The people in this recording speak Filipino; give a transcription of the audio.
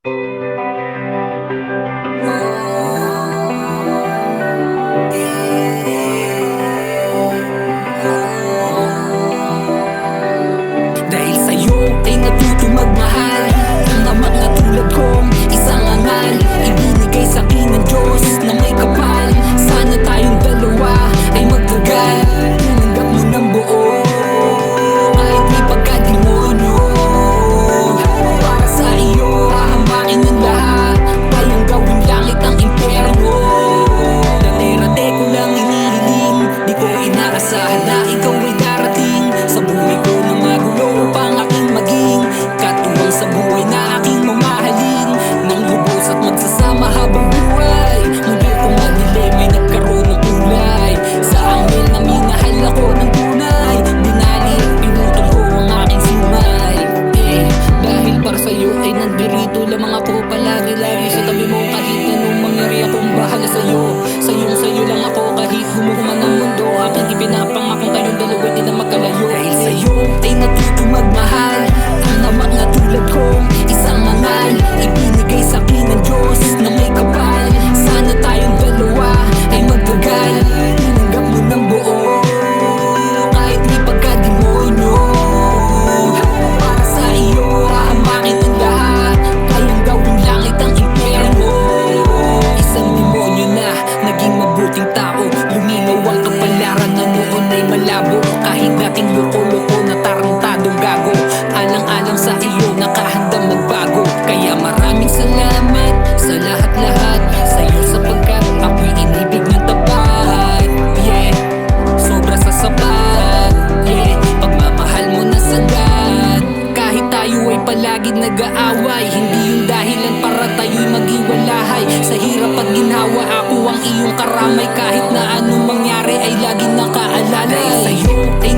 Dahil sa'yo ay natutong magmahal. Ang mga tulad ko. pinapang ako'y palagi nag-aaway. Hindi yung dahilan para tayo'y maghiwalahay Sa hirap at ginawa ako ang iyong karamay. Kahit na anong mangyari ay lagi nakaalalay Dahil sa'yo ay